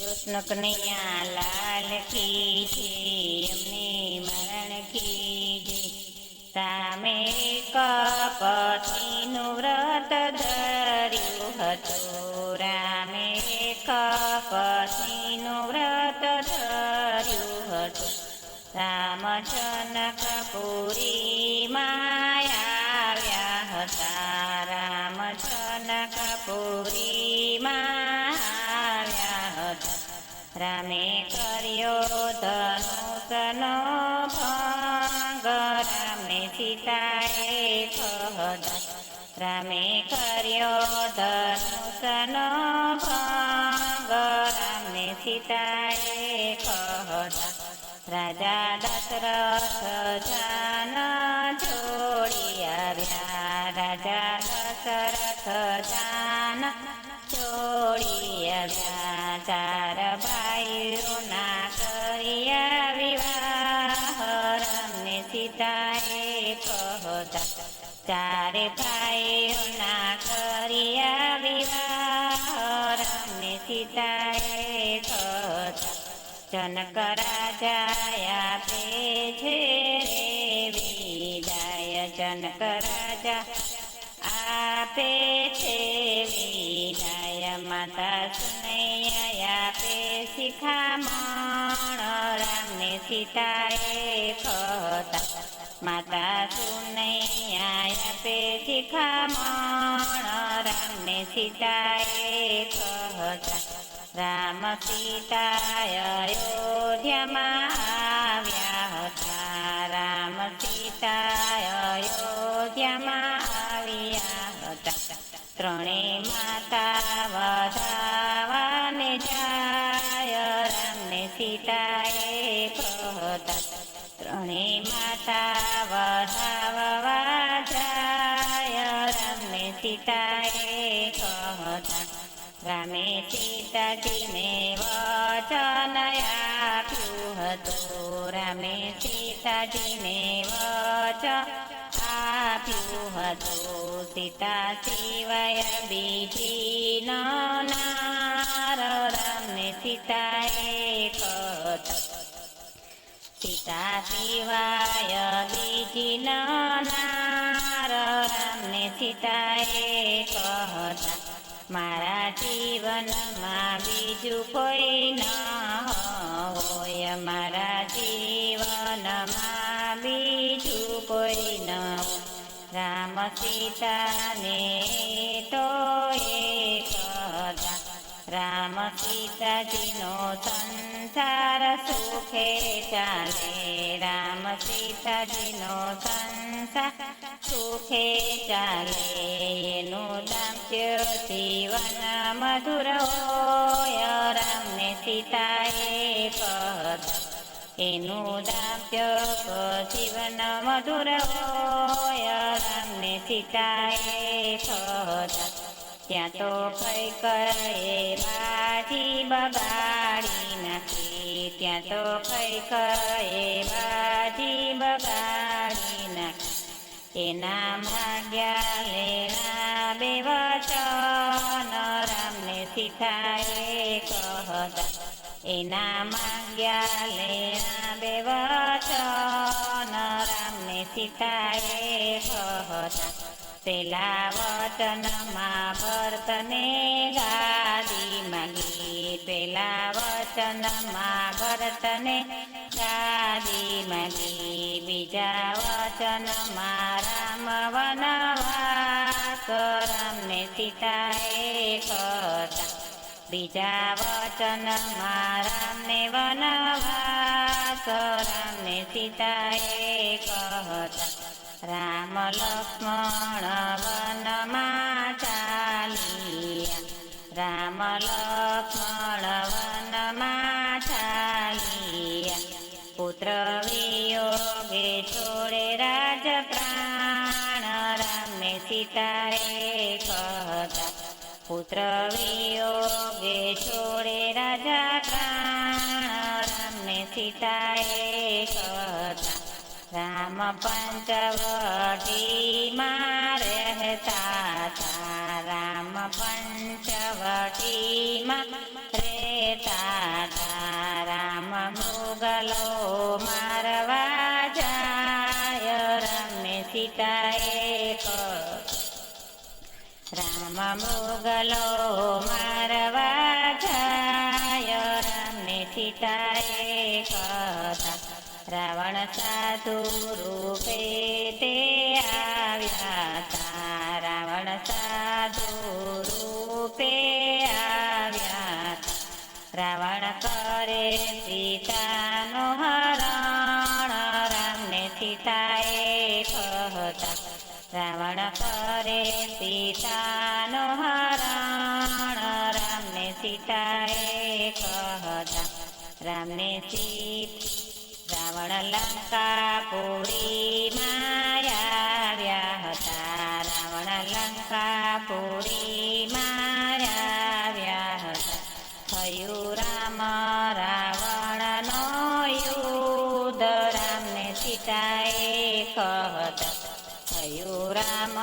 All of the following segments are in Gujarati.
કૃષ્ણ કનૈયા લાલ કી છે અમને મરણ કી જય. સામે કપતિનું વ્રત ધર્યું હતું. રામે કપતિનું વ્રત ધર્યું હતું. રામ જનકપુરી આવ્યા હતા. રામ જનકપુરી રામે કર્યો ધનુષનો ભંગ. રામે સીતાએ કહતા રાજા દશરથ જાન જોડી આવ્યા. રાજા દશરથ જાન જોડી આવ્યા. ચાર ભાઈઓના કર્યા વિવાહ. રમને સીતા ચારે ભાઈઓના કર્યા વિવાહ રમને સીતાએ કહતા જનક રાજા પે છે રે વિદાય જનક રાજા આપે છે વિદાય માતા સુનૈયા આપે શિખામણ, રામને સીતાએ કહતા માતા સુનૈયા આપે શિખામણ રામને સીતાએ કહતા રામ સીતા રામને સીતાએ કહતા રામે સીતાજીને વચન આપ્યું હતું. રામે સીતાજીને વચન આપ્યું હતું. સીતા સિવાય બીજી નાર રામને સીતાએ કહતા સીતા સિવાય બીજી નાર સીતાએ કહતા મારા જીવનમાં બીજું કોઈ ન હોય, મારા જીવનમાં બીજું કોઈ ન રામ સીતાને તો એકતા રામ સીતાજીનો સંસાર સુખે ચાલે રામ સીતાજીનો સંસાર સુખે ચાલે એનું દામ્ય જીવન મધુર હોય રામને સીતાએ પદ એનું દામ્ય જીવન મધુર હોય રામને સીતાએ કહતા ત્યાં તો કઈ કરે બાજી બગાડી નાખી ત્યાં તો કઈ કરે બાજી બગાડી નાખી એના ભાગ્યા લેના બે વચન રામને સીતાએ કહતા. એના માંગ્યા લેના બે વચન રામને સીતાએ કહતા. પેલા વચનમાં ભરતને ગાદી માંગી પેલા વચનમાં ભરતને ગાદી માંગી બીજા વચનમાં રામ વનવાસ રામને સીતાએ કરતા બીજા વચનમાં રામને વનવાસ રામને સીતાએ કહતા રામ લક્ષ્મણ વનમાં ચાલિયા રામ લક્ષ્મણ વનમાં ચાલિયા પુત્ર વિયોગે છોડે રાજ પ્રાણ રામને સીતાએ કહતા પુત્ર વિયોગે છોડે રાજા પ્રાણ રામને સીતાએ કહતા રામ પંચવટીમાં રહેતા તા રામ પંચવટીમાં રહેતા તા રામ મુગલો મારવા જાય, રમે સીતા એક. રામ મુગલો મારવા સાધુ રૂપે તે આવ્યા તા રાવણ સાધુ રૂપે આવ્યા. રાવણ કરે સીતાનો હરણ, રામને સીતાએ કહતા રાવણ કરે સીતાનો હરણ, રામને સીતાએ કહતા રામને સીત રાવણ લંકા પુરી માર્યા હતા રાવણ લંકા પુરી માર્યા હતા થયું રામ રાવણનો યુદ્ધ રામને સીતાએ કહતા થયું રામ.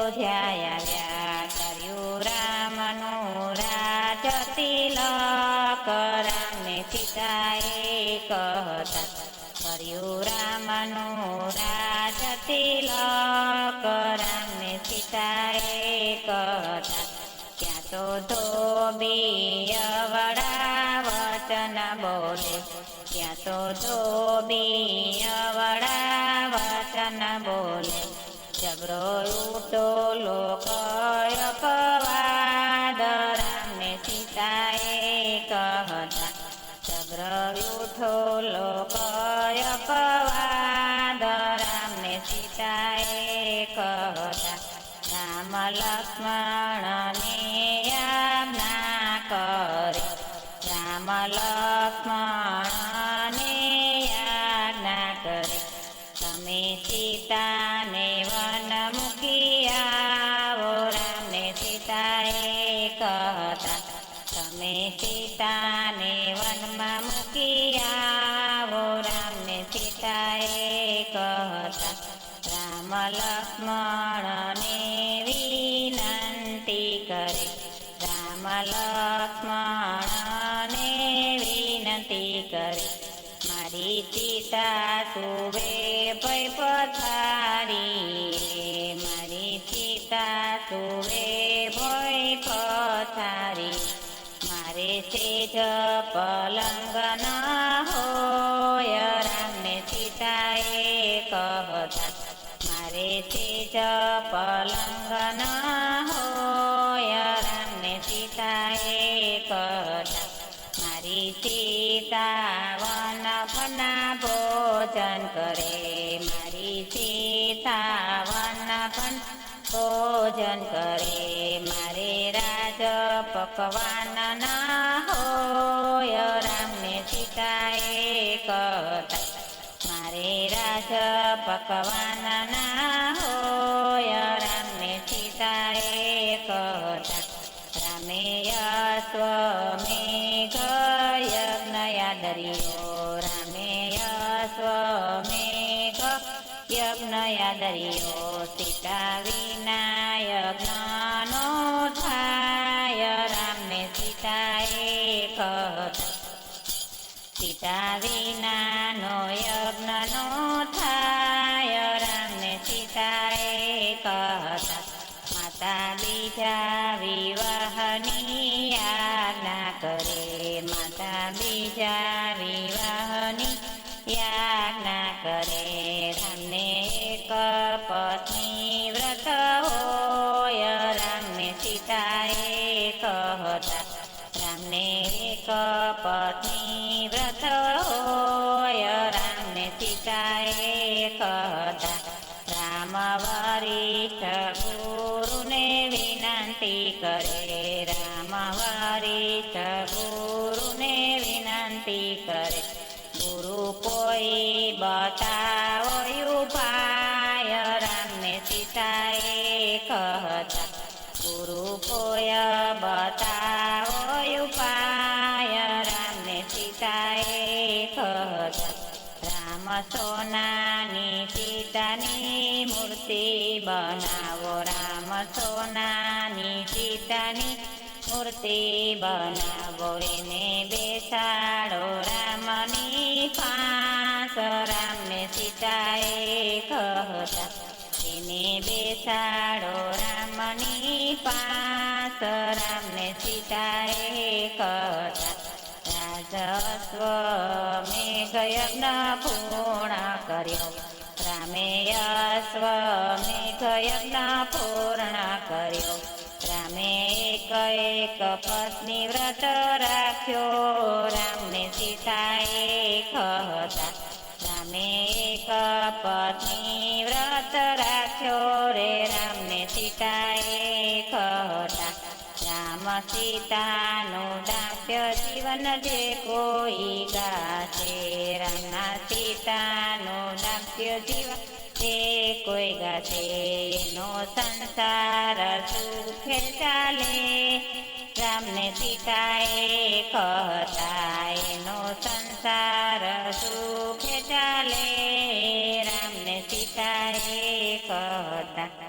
આવ્યા કર્યું રામનું રાજ તિલક રામને સીતાએ કહતા કર્યું રામનું રાજ તિલક રામને સીતાએ કહતા ત્યાં તો ધોબી વડા વચન બોલે ત્યાં તો ધોબી વડા વચન બોલે જબરો ઉઠો લોક અપવાદ રામને સીતાએ કહતા જબરો ઉઠો લોક અપવાદ રામને સીતાએ કહતા, રામ લક્ષ્મણને કરે તમે સીતાને વનમાં મૂકી આવો. રામને સીતાએ કહતા, રામ લક્ષ્મણને વિનંતી કરે. રામ લક્ષ્મણને વિનંતી કરે. મારી સીતા સુવે ભય પથારી સેજ પલંગ ના હોય રામને સીતાએ કહતા મારે સેજ પલંગ ના હોય રામને સીતાએ કહતા મારી સીતા વન ફના ભોજન કરે મારી સીતા વન ફન ભોજન કરે પકવાન ના હોય, રામને સીતાએ કહતા મારે રાજ પકવાન ના હોય, રામને સીતાએ કહતા રામે સ્વમે યજ્ઞયા દરિયો રામે અશ્વમેઘ યજ્ઞયાદરિયો સીતા કહતા સીતા વિનાનો યજ્ઞનો થાય, રામને સીતાએ કથા. માતા બીજા વિવાહની આજ્ઞા કરે, માતા બીજા વિવાહની યાજ્ઞા કરે. પત્ની વ્રત હોય, રામને સીતાએ કહતા રામ વરિષ્ઠ ગુરુને વિનંતી કરે, રામ વરિષ્ઠ ગુરુને વિનંતી કરે. ગુરુ કોઈ બતાવો સીતાએ ફરત રામ સોનાની સીતાની મૂર્તિ બનાવો રામ સોનાની સીતાની મૂર્તિ બનાવો એને બેસાડો રામની પાસ રામને સીતાએ કહતા એને બેસાડો રામની પાસ રામને સીતાએ કહતા રાજસ્વ મેઘયજ્ઞ પૂર્ણ કર્યો રામે અશ્વ મેઘયજ્ઞ પૂર્ણ કર્યો રામે એક એક વ્રત રાખ્યો રામને સીતાએ હતા રામે એક પત્ની સીતાનું દાસ્ય જીવન જે કોઈ ગાશે. રામના સીતાનું દાસ્ય જીવન જે કોઈ ગાશે. એનો સંસાર સુખે ચાલે. રામને સીતાએ કહતા એનો સંસાર સુખે ચાલે. રામને સીતાએ કહતા